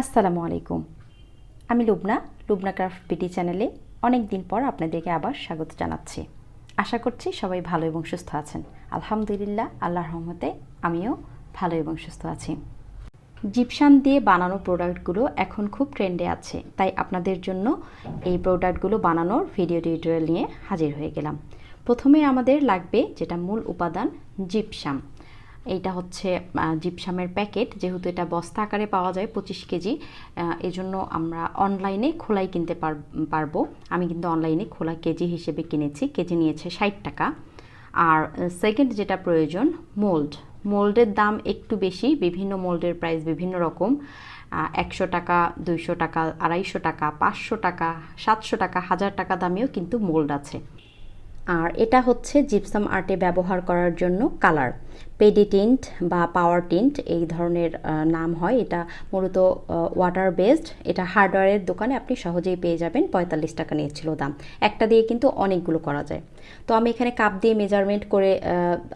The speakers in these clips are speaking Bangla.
আসসালামু আলাইকুম। আমি লুবনা লুবনা ক্রাফট বিটি চ্যানেলে অনেক দিন পর আপনাদেরকে আবার স্বাগত জানাচ্ছি। আশা করছি সবাই ভালো এবং সুস্থ আছেন। আলহামদুলিল্লাহ, আল্লাহর রহমতে আমিও ভালো এবং সুস্থ আছি। জিপসান দিয়ে বানানো প্রোডাক্টগুলো এখন খুব ট্রেন্ডে আছে, তাই আপনাদের জন্য এই প্রোডাক্টগুলো বানানোর ভিডিও টিউটোরিয়াল নিয়ে হাজির হয়ে গেলাম। প্রথমে আমাদের লাগবে যেটা মূল উপাদান জিপসাম। এইটা হচ্ছে জিপসামের প্যাকেট। যেহেতু এটা বস্তা আকারে পাওয়া যায় পঁচিশ কেজি এই জন্য আমরা অনলাইনে খোলাই কিনতে পার- পারব। আমি কিন্তু অনলাইনে খোলা কেজি হিসেবে কিনেছি। কেজি নিয়েছে ষাট টাকা। আর সেকেন্ড যেটা প্রয়োজন মোল্ড মোল্ডের দাম একটু বেশি, বিভিন্ন মোল্ডের প্রাইস বিভিন্ন রকম। একশো টাকা, দুইশো টাকা, আড়াইশো টাকা, পাঁচশো টাকা, সাতশো টাকা, হাজার টাকা দামেও কিন্তু মোল্ড আছে। আর এটা হচ্ছে জিপসাম আর্টে ব্যবহার করার জন্য কালার পেডি টিন্ট বা পাওয়ার টিন্ট এই ধরনের নাম হয়। এটা মূলত ওয়াটার বেসড এটা হার্ডওয়্যারের দোকানে আপনি সহজেই পেয়ে যাবেন। পঁয়তাল্লিশ টাকা নিয়েছিল দাম। একটা দিয়ে কিন্তু অনেকগুলো করা যায়। তো আমি এখানে কাপ দিয়ে মেজারমেন্ট করে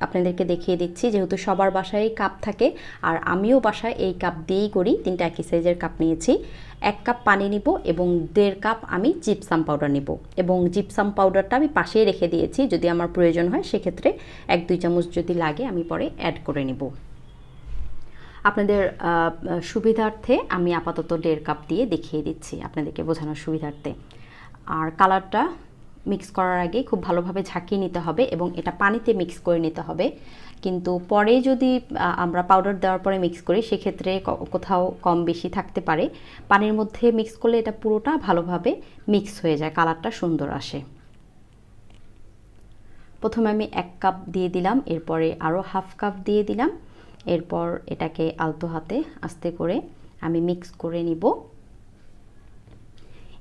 আপনাদেরকে দেখিয়ে দিচ্ছি। যেহেতু সবার বাসায় কাপ থাকে, আর আমিও বাসায় এই কাপ দিয়েই করি। তিনটা একই সাইজের কাপ নিয়েছি। এক কাপ পানি নিব এবং দেড় কাপ আমি জিপসাম পাউডার নিব। এবং জিপসাম পাউডারটা আমি পাশেই রেখে দিয়েছি, যদি আমার প্রয়োজন হয় সেক্ষেত্রে এক দুই চামচ যদি লাগে আমি পরে অ্যাড করে নিব। আপনাদের সুবিধার্থে আমি আপাতত দেড় কাপ দিয়ে দেখিয়ে দিচ্ছি আপনাদেরকে বোঝানোর সুবিধার্থে। আর কালারটা মিক্স করার আগে খুব ভালোভাবে ঝাঁকিয়ে নিতে হবে এবং এটা পানিতে মিক্স করে নিতে হবে। কিন্তু পরে যদি আমরা পাউডার দেওয়ার পরে মিক্স করি, সেক্ষেত্রে কোথাও কম বেশি থাকতে পারে। পানির মধ্যে মিক্স করলে এটা পুরোটা ভালোভাবে মিক্স হয়ে যায় কালারটা সুন্দর আসে। প্রথমে আমি এক কাপ দিয়ে দিলাম, এরপরে আরও হাফ কাপ দিয়ে দিলাম। এরপর এটাকে আলতো হাতে আস্তে করে আমি মিক্স করে নিব।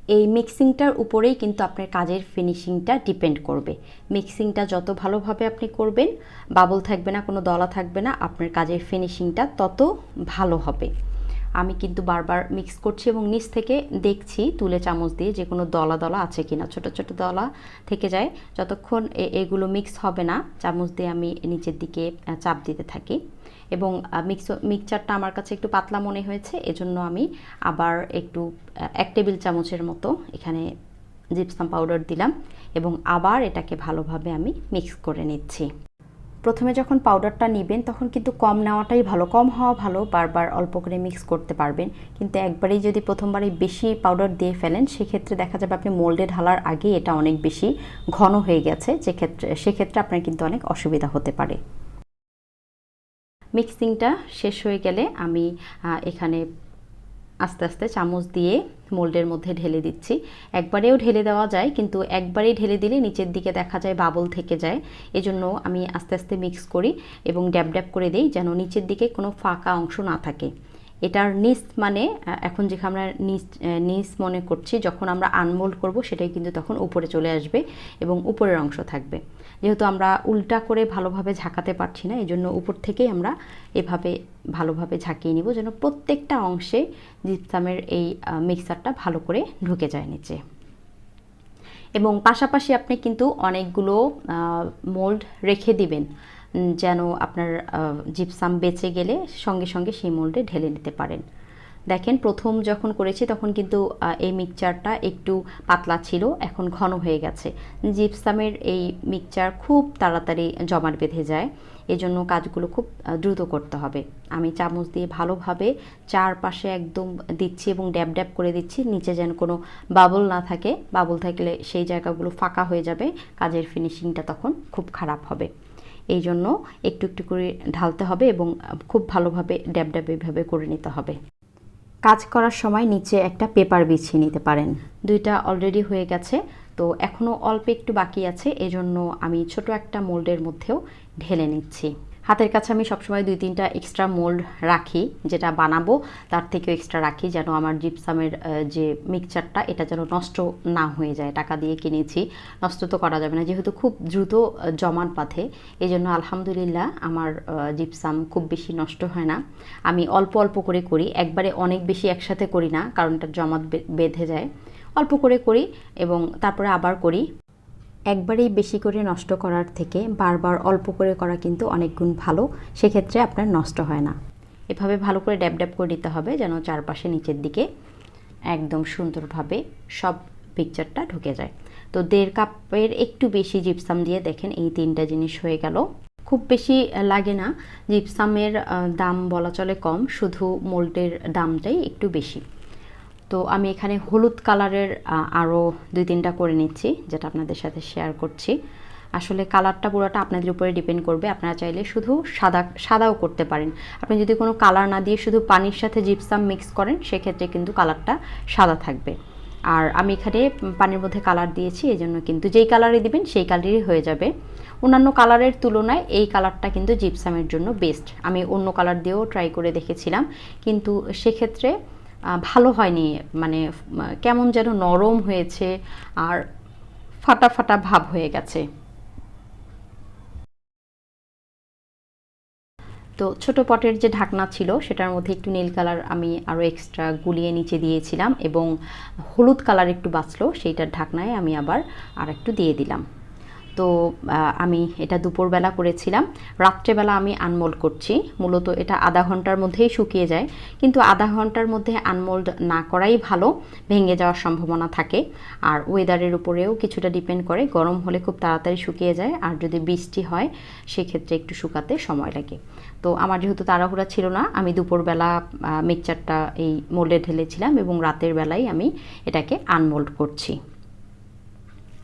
এই মিক্সিংটার উপরেই কিন্তু আপনার কাজের ফিনিশিংটা ডিপেন্ড করবে। মিক্সিংটা যত ভালোভাবে আপনি করবেন বাবল থাকবে না, কোনো দলা থাকবে না, আপনার কাজের ফিনিশিংটা তত ভালো হবে। আমি কিন্তু বারবার মিক্স করছি এবং নিচ থেকে দেখছি তুলে চামচ দিয়ে যে কোনো দলা দলা আছে কি না ছোটো ছোটো দলা থেকে যায়। যতক্ষণ এগুলো মিক্স হবে না, চামচ দিয়ে আমি নিচের দিকে চাপ দিতে থাকি। এবং মিক্স মিক্সচারটা আমার কাছে একটু পাতলা মনে হয়েছে, এজন্য আমি আবার একটু এক টেবিল চামচের মতো এখানে জিপসাম পাউডার দিলাম এবং আবার এটাকে ভালোভাবে আমি মিক্স করে নিচ্ছি। প্রথমে যখন পাউডারটা নেবেন, তখন কিন্তু কম নেওয়াটাই ভালো। কম হওয়া ভালো, বারবার অল্প করে মিক্স করতে পারবেন। কিন্তু একবারেই যদি প্রথমবারই বেশি পাউডার দিয়ে ফেলেন, সেক্ষেত্রে দেখা যাবে আপনি মোল্ডে ঢালার আগে এটা অনেক বেশি ঘন হয়ে গেছে, যেক্ষেত্রে, সেক্ষেত্রে আপনার কিন্তু অনেক অসুবিধা হতে পারে। মিক্সিংটা শেষ হয়ে গেলে আমি এখানে আস্তে আস্তে চামচ দিয়ে মোল্ডের মধ্যে ঢেলে দিচ্ছি। একবারেও ঢেলে দেওয়া যায়, কিন্তু একবারেই ঢেলে দিলে নিচের দিকে দেখা যায় বাবল থেকে যায়। এজন্য আমি আস্তে আস্তে মিক্স করি এবং ড্যাব ড্যাব করে দিই যেন নিচের দিকে কোনো ফাঁকা অংশ না থাকে। এটার নিচ মানে এখন যেখানে আমরা আহ, নিচ মনে করছি যখন আমরা আনমোল্ড করব সেটাই কিন্তু তখন উপরে চলে আসবে এবং উপরের অংশ থাকবে। যেহেতু আমরা উল্টা করে ভালোভাবে ঝাঁকাতে পারছি না এই জন্য উপর থেকেই আমরা এভাবে ভালোভাবে ঝাঁকিয়ে নিব যেন প্রত্যেকটা অংশে জিপসামের এই মিক্সারটা ভালো করে ঢুকে যায় নিচে। এবং পাশাপাশি আপনি কিন্তু অনেকগুলো মোল্ড রেখে দিবেন। যেন আপনার জিপসাম বেঁচে গেলে সঙ্গে সঙ্গে সেই মোল্ডে ঢেলে নিতে পারেন। দেখেন, প্রথম যখন করেছি তখন কিন্তু এই মিক্সচারটা একটু পাতলা ছিল, এখন ঘন হয়ে গেছে। জিপসামের এই মিক্সচার খুব তাড়াতাড়ি জমাট বেঁধে যায়, এজন্য কাজগুলো খুব দ্রুত করতে হবে। আমি চামচ দিয়ে ভালোভাবে চারপাশে একদম দিচ্ছি এবং ড্যাব ড্যাব করে দিচ্ছি, নিচে যেন কোনো বাবল না থাকে। বাবল থাকলে সেই জায়গাগুলো ফাঁকা হয়ে যাবে, কাজের ফিনিশিংটা তখন খুব খারাপ হবে। এই জন্য একটু একটু করে ঢালতে হবে এবং খুব ভালোভাবে ড্যাব ড্যাব করে নিতে হবে। কাজ করার সময় নিচে একটা পেপার বিছিয়ে নিতে পারেন। দুইটা অলরেডি হয়ে গেছে, তো এখনও অল্প একটু বাকি আছে, এজন্য আমি ছোট একটা মোল্ডের মধ্যেও ঢেলে নিচ্ছি। হাতের কাছে আমি সবসময় দুই তিনটা এক্সট্রা মোল্ড রাখি, যেটা বানাবো, তার থেকেও এক্সট্রা রাখি যেন আমার জিপসামের যে মিক্সচারটা এটা যেন নষ্ট না হয়ে যায়, টাকা দিয়ে কিনেছি। নষ্ট তো করা যাবে না, যেহেতু খুব দ্রুত জমাট বাঁধে। এই জন্য আলহামদুলিল্লাহ আমার জিপসাম খুব বেশি নষ্ট হয় না। আমি অল্প অল্প করে করি, একবারে অনেক বেশি একসাথে করি না, কারণ এটা জমাট বেঁধে যায়। অল্প করে করি এবং তারপরে আবার করি। একবারেই বেশি করে নষ্ট করার থেকে বারবার অল্প করে করা কিন্তু অনেক গুণ ভালো, সেক্ষেত্রে আপনার নষ্ট হয় না। এভাবে ভালো করে ড্যাব ড্যাব করে দিতে হবে যেন চারপাশে নিচের দিকে একদম সুন্দরভাবে সব পিকচারটা ঢুকে যায়। তো দেড় কাপের একটু বেশি জিপসাম দিয়ে দেখেন, এই তিনটা জিনিস হয়ে গেল। খুব বেশি লাগে না জিপসামের দাম বলা চলে কম, শুধু মোল্ডের দামটাই একটু বেশি। তো আমি এখানে হলুদ কালারের আরও দুই তিনটা করে নিচ্ছি, যেটা আপনাদের সাথে শেয়ার করছি। আসলে কালারটা পুরোটা আপনাদের উপরে ডিপেন্ড করবে। আপনারা চাইলে শুধু সাদা, সাদাও করতে পারেন। আপনি যদি কোনো কালার না দিয়ে শুধু পানির সাথে জিপসাম মিক্স করেন, সেক্ষেত্রে কিন্তু কালারটা সাদা থাকবে। আর আমি এখানে পানির মধ্যে কালার দিয়েছি এই জন্য কিন্তু যেই কালারে দিবেন, সেই কালারই হয়ে যাবে। অন্যান্য কালারের তুলনায় এই কালারটা কিন্তু জিপসামের জন্য বেস্ট আমি অন্য কালার দিয়েও ট্রাই করে দেখেছিলাম, কিন্তু সেক্ষেত্রে ভালো হয়নি। মানে কেমন যেন নরম হয়েছে আর ফাটা ফাটা ভাব হয়ে গেছে। তো ছোট পটের যে ঢাকনা ছিল, সেটার মধ্যে একটু নীল কালার আমি আরও এক্সট্রা গুলিয়ে নিচে দিয়েছিলাম এবং হলুদ কালার একটু বাঁচলো, সেইটার ঢাকনায় আমি আবার আর একটু দিয়ে দিলাম। তো আমি এটা দুপুরবেলা করেছিলাম। রাত্রেবেলা আমি আনমোল্ড করছি। মূলত এটা আধা ঘণ্টার মধ্যেই শুকিয়ে যায়। কিন্তু আধা ঘণ্টার মধ্যে আনমোল্ড না করাই ভালো, ভেঙে যাওয়ার সম্ভাবনা থাকে। আর ওয়েদারের উপরেও কিছুটা ডিপেন্ড করে। গরম হলে খুব তাড়াতাড়ি শুকিয়ে যায়। আর যদি বৃষ্টি হয়, সেক্ষেত্রে একটু শুকাতে সময় লাগে। তো, আমার যেহেতু তাড়াহুড়া ছিল না, আমি দুপুরবেলা মিক্সচারটা এই মোল্ডে ঢেলেছিলাম এবং রাতের বেলায় আমি এটাকে আনমোল্ড করছি।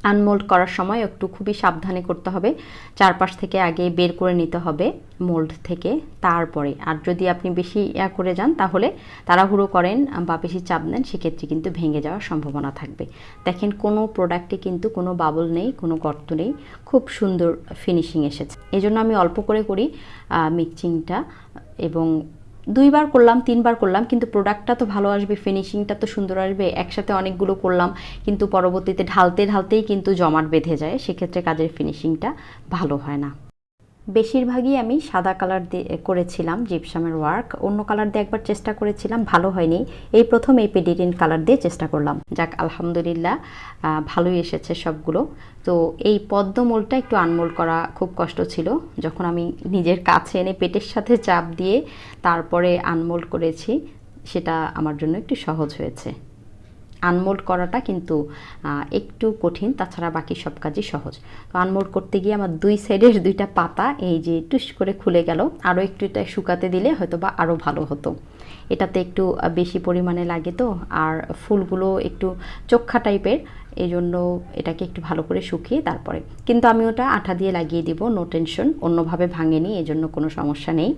আনমোল্ড করার সময় একটু খুবই সাবধানে করতে হবে। চারপাশ থেকে আগে বের করে নিতে হবে মোল্ড থেকে তারপরে। আর যদি আপনি বেশি ইয়া করে যান তাহলে তাড়াহুড়ো করেন বা বেশি চাপ নেন সেক্ষেত্রে কিন্তু ভেঙে যাওয়ার সম্ভাবনা থাকবে। দেখেন কোনো প্রোডাক্টে কিন্তু কোনো বাবল নেই, কোনো গর্ত নেই। খুব সুন্দর ফিনিশিং এসেছে। এজন্য আমি অল্প করে করি মিক্সিংটা এবং দুইবার করলাম, তিনবার করলাম, কিন্তু প্রোডাক্টটা তো ভালো আসবে ফিনিশিংটা তো সুন্দর আসবে, একসাথে অনেকগুলো করলাম, কিন্তু পরবর্তীতে ঢালতে, ঢালতেই কিন্তু জমাট বেঁধে যায়, সেক্ষেত্রে কাজের ফিনিশিংটা ভালো হয় না। বেশিরভাগই আমি সাদা কালার দিয়ে করেছিলাম জিপসামের ওয়ার্ক। অন্য কালার দিয়ে একবার চেষ্টা করেছিলাম, ভালো হয়নি। এই প্রথম এই পেডিটিন কালার দিয়ে চেষ্টা করলাম। যাক, আলহামদুলিল্লাহ ভালোই এসেছে সবগুলো। তো এই পদ্মমোলটা একটু আনমোল করা খুব কষ্ট ছিল। যখন আমি নিজের কাছে এনে পেটের সাথে চাপ দিয়ে তারপরে আনমোল্ড করেছি, সেটা আমার জন্য একটু সহজ হয়েছে। আনমোল্ড করাটা কিন্তু একটু কঠিন, তাছাড়া বাকি সব কাজই সহজ। তো আনমোল্ড করতে গিয়ে আমার দুই সাইডের দুইটা পাতা এই যে টুস করে খুলে গেল, আরও একটু এটা শুকাতে দিলে হয়তো বা আরও ভালো হতো। এটাতে একটু বেশি পরিমাণে লাগে তো, আর ফুলগুলো একটু চোখা টাইপের এই জন্য এটাকে একটু ভালো করে শুকিয়ে তারপরে। কিন্তু আমি ওটা আঠা দিয়ে লাগিয়ে দিব, নো টেনশন, অন্যভাবে ভাঙেনি এই জন্য কোনো সমস্যা নেই।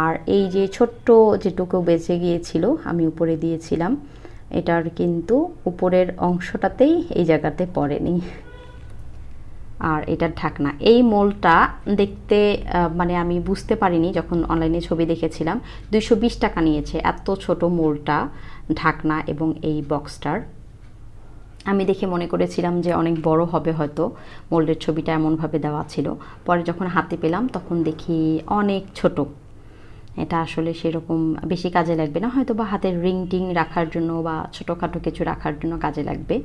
আর এই যে ছোট্ট যেটুকু বেঁচে গিয়েছিল, আমি উপরে দিয়েছিলাম। এটার কিন্তু উপরের অংশটাতেই এই জায়গাতে পড়েনি। আর এটার ঢাকনা, এই মোলটা দেখতে মানে আমি বুঝতে পারিনি যখন অনলাইনে ছবি দেখেছিলাম, দুইশো বিশ টাকা নিয়েছে এত ছোট মোলটা, ঢাকনা এবং এই বক্সটার আমি দেখে মনে করেছিলাম যে অনেক বড় হবে হয়তো মোল্ডের ছবিটা এমনভাবে দেওয়া ছিল। পরে যখন হাতে পেলাম তখন দেখি অনেক ছোট। এটা আসলে সেরকম বেশি কাজে লাগবে না। হয়তো বা হাতের রিং টিং রাখার জন্য বা ছোটোখাটো কিছু রাখার জন্য কাজে লাগবে।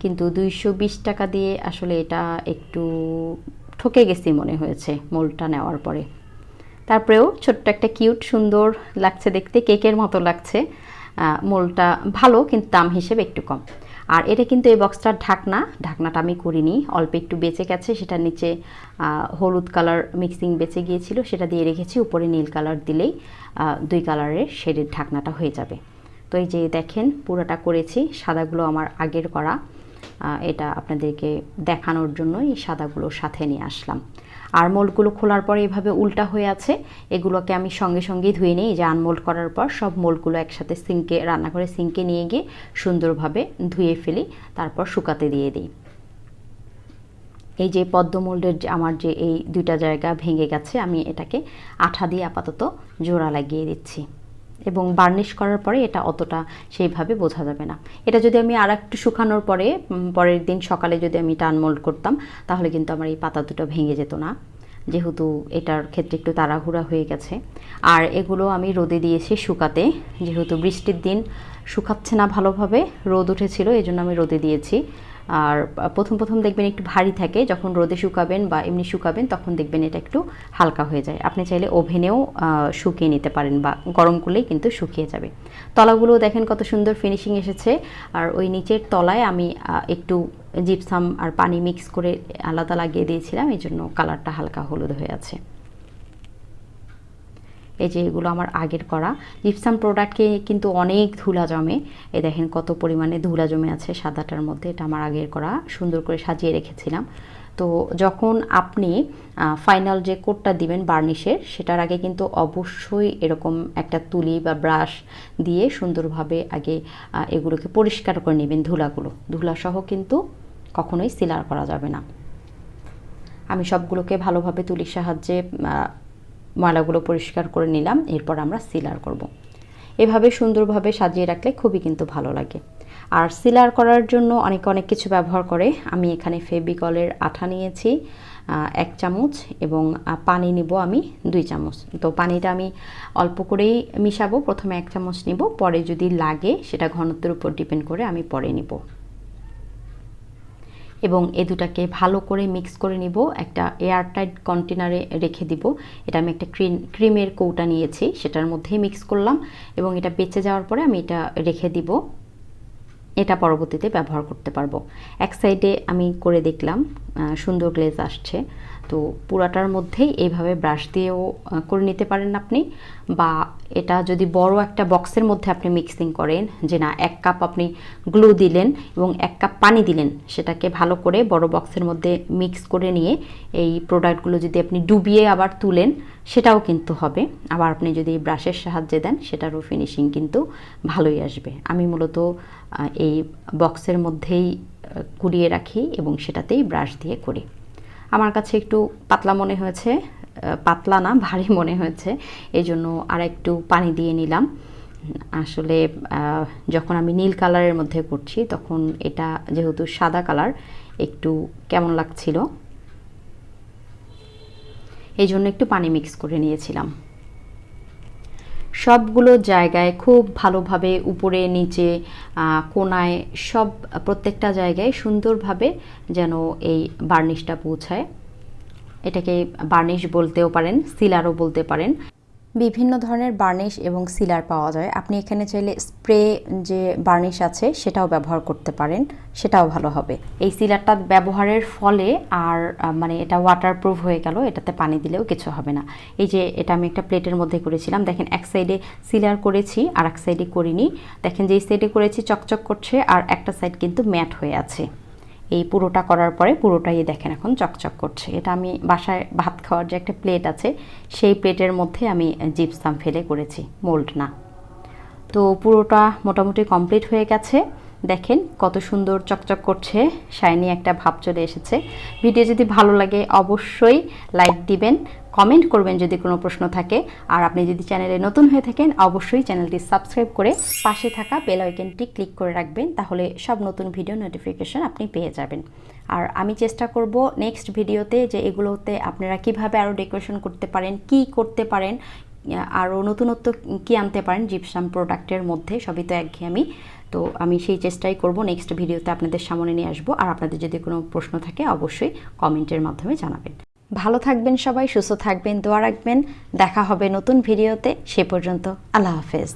কিন্তু দুইশো বিশ টাকা দিয়ে আসলে এটা একটু ঠকে গেছি মনে হয়েছে মোলটা নেওয়ার পরে। তারপরেও ছোট্ট একটা কিউট সুন্দর লাগছে দেখতে, কেকের মতো লাগছে। মোলটা ভালো, কিন্তু দাম হিসেবে একটু কম। আর এটা কিন্তু এই বক্সটার ঢাকনা। ঢাকনাটা আমি করিনি। অল্প একটু বেঁচে গেছে, সেটার নিচে হলুদ কালার মিক্সিং বেঁচে গিয়েছিল, সেটা দিয়ে রেখেছি। উপরে নীল কালার দিলেই দুই কালারের শেডের ঢাকনাটা হয়ে যাবে। তো এই যে দেখেন, পুরোটা করেছি। সাদাগুলো আমার আগের করা। এটা আপনাদেরকে দেখানোর জন্য এই সাদাগুলো সাথে নিয়ে আসলাম। আর মোলগুলো খোলার পরে এভাবে উল্টা হয়ে আছে। এগুলোকে আমি সঙ্গে সঙ্গেই ধুয়ে নিই। যে আনমোল্ড করার পর সব মোলগুলো একসাথে সিঙ্কে, রান্না রান্নাঘরে সিঙ্কে নিয়ে গিয়ে সুন্দরভাবে ধুয়ে ফেলি। তারপর শুকাতে দিয়ে দিই। এই যে পদ্মমোল্ডের আমার যে এই দুইটা জায়গা ভেঙে গেছে, আমি এটাকে আঠা দিয়ে আপাতত জোড়া লাগিয়ে দিচ্ছি। এবং বার্নিশ করার পরে এটা অতটা সেইভাবে বোঝা যাবে না। এটা যদি আমি আর একটু শুকানোর পরে পরের দিন সকালে যদি আমি টান মোল্ড করতাম, তাহলে কিন্তু আমার এই পাতা দুটো ভেঙে যেত না। যেহেতু এটার ক্ষেত্রে একটু তাড়াহুড়া হয়ে গেছে। আর এগুলো আমি রোদে দিয়েছি শুকাতে। যেহেতু বৃষ্টির দিন শুকাচ্ছে না ভালোভাবে, রোদ উঠেছিল এই জন্য আমি রোদে দিয়েছি। আর প্রথম প্রথম দেখবেন একটু ভারী থাকে, যখন রোদে শুকাবেন বা এমনি শুকাবেন তখন দেখবেন এটা একটু হালকা হয়ে যায়। আপনি চাইলে ওভেনেও শুকিয়ে নিতে পারেন বা গরম করলেই কিন্তু শুকিয়ে যাবে। তলাগুলো দেখেন কত সুন্দর ফিনিশিং এসেছে। আর ওই নিচের তলায় আমি একটু জিপসাম আর পানি মিক্স করে আলাদা লাগিয়ে দিয়েছিলাম এই জন্য কালারটা হালকা হলুদ হয়ে আছে। এই যে এগুলো আমার আগের করা। জিপসাম প্রোডাক্টকে কিন্তু অনেক ধুলা জমে। এই দেখেন কত পরিমাণে ধুলা জমে আছে সাদাটার মধ্যে। এটা আমার আগের করা, সুন্দর করে সাজিয়ে রেখেছিলাম। তো যখন আপনি ফাইনাল যে কোটটা দিবেন বার্নিশের, সেটার আগে কিন্তু অবশ্যই এরকম একটা তুলি বা ব্রাশ দিয়ে সুন্দরভাবে আগে এগুলোকে পরিষ্কার করে নেবেন ধুলাগুলো। ধুলাসহ কিন্তু কখনোই সিলার করা যাবে না। আমি সবগুলোকে ভালোভাবে তুলির সাহায্যে ময়লাগুলো পরিষ্কার করে নিলাম, এরপর আমরা সিলার করব। এভাবে সুন্দরভাবে সাজিয়ে রাখলে খুবই কিন্তু ভালো লাগে। আর সিলার করার জন্য অনেকে, অনেক কিছু ব্যবহার করে আমি এখানে ফেবিকলের আঠা নিয়েছি এক চামচ এবং পানি নিব আমি দুই চামচ। তো পানিটা আমি অল্প করেই মিশাবো, প্রথমে এক চামচ নিব, পরে যদি লাগে সেটা ঘনত্বের উপর ডিপেন্ড করে আমি পরে নিব। এবং এ দুটাকে ভালো করে মিক্স করে নিব। একটা এয়ারটাইট কন্টেনারে রেখে দিব। এটা আমি একটা ক্রিম ক্রিমের কৌটা নিয়েছি, সেটার মধ্যেই মিক্স করলাম এবং এটা বেঁচে যাওয়ার পরে আমি এটা রেখে দিব। এটা পরবর্তীতে ব্যবহার করতে পারব। এক সাইডে আমি করে দেখলাম সুন্দর গ্লেজ আসছে। তো পুরাটার মধ্যেই এইভাবে ব্রাশ দিয়েও করে নিতে পারেন আপনি। বা এটা যদি বড় একটা বক্সের মধ্যে আপনি মিক্সিং করেন, যে না, এক কাপ আপনি গ্লু দিলেন এবং এক কাপ পানি দিলেন, সেটাকে ভালো করে বড় বক্সের মধ্যে মিক্স করে নিয়ে এই প্রোডাক্টগুলো যদি আপনি ডুবিয়ে আবার তুলেন, সেটাও কিন্তু হবে। আবার আপনি যদি ব্রাশের সাহায্যে দেন, সেটারও ফিনিশিং কিন্তু ভালোই আসবে। আমি মূলত এই বক্সের মধ্যেই কুড়িয়ে রাখি এবং সেটাতেই ব্রাশ দিয়ে করি। আমার কাছে একটু পাতলা মনে হয়েছে পাতলা না, ভারী মনে হয়েছে এই জন্য আর একটু পানি দিয়ে নিলাম। আসলে যখন আমি নীল কালারের মধ্যে করছি, তখন এটা যেহেতু সাদা কালার, একটু কেমন লাগছিল? এই জন্য একটু পানি মিক্স করে নিয়েছিলাম। সবগুলো জায়গায় খুব ভালোভাবে উপরে, নিচে কোনায় সব, প্রত্যেকটা জায়গায় সুন্দরভাবে যেন এই বার্নিশটা পৌঁছায়। এটাকে বার্নিশ বলতেও পারেন, সিলারও বলতে পারেন। বিভিন্ন ধরনের বার্নিশ এবং সিলার পাওয়া যায়। আপনি এখানে চাইলে স্প্রে যে বার্নিশ আছে, সেটাও ব্যবহার করতে পারেন। সেটাও ভালো হবে। এই সিলারটা ব্যবহারের ফলে আর মানে এটা ওয়াটারপ্রুফ হয়ে গেল, এটাতে পানি দিলেও কিছু হবে না। এই যে এটা আমি একটা প্লেটের মধ্যে করেছিলাম। দেখেন, এক সাইডে সিলার করেছি আর এক সাইডে করিনি। দেখেন যে সাইডে করেছি, চকচক করছে আর একটা সাইড কিন্তু ম্যাট হয়ে আছে। এই পুরোটা করার পরে পুরোটাই দেখেন এখন চকচক করছে। এটা আমি বাসায় ভাত খাওয়ার যে একটা প্লেট আছে, সেই প্লেটের মধ্যে আমি জিপসাম ফেলে করেছি মোল্ড না। তো পুরোটা মোটামুটি কমপ্লিট হয়ে গেছে। দেখেন কত সুন্দর চকচক করছে। শাইনি একটা ভাব চলে এসেছে। ভিডিও যদি ভালো লাগে অবশ্যই লাইক দিবেন, কমেন্ট করবেন যদি কোনো প্রশ্ন থাকে। আর আপনি যদি চ্যানেলে নতুন হয়ে থাকেন, অবশ্যই চ্যানেলটি সাবস্ক্রাইব করে পাশে থাকা বেল আইকনটি ক্লিক করে রাখবেন, তাহলে সব নতুন ভিডিও নোটিফিকেশন আপনি পেয়ে যাবেন। আর আমি চেষ্টা করব নেক্সট ভিডিওতে যে এগুলোতে আপনারা কীভাবে আরও ডেকোরেশন করতে পারেন, কি করতে পারেন আরও নতুনত্ব কি আনতে পারেন জিপসাম প্রোডাক্টের মধ্যে, সবই তো একঘেয়েমি। তো আমি সেই চেষ্টাই করব নেক্সট ভিডিওতে আপনাদের সামনে নিয়ে আসব। আর আপনাদের যদি কোনো প্রশ্ন থাকে, অবশ্যই কমেন্টের মাধ্যমে জানাবেন। ভালো থাকবেন সবাই, সুস্থ থাকবেন, দোয়া রাখবেন। দেখা হবে নতুন ভিডিওতে সে পর্যন্ত আল্লাহ হাফেজ।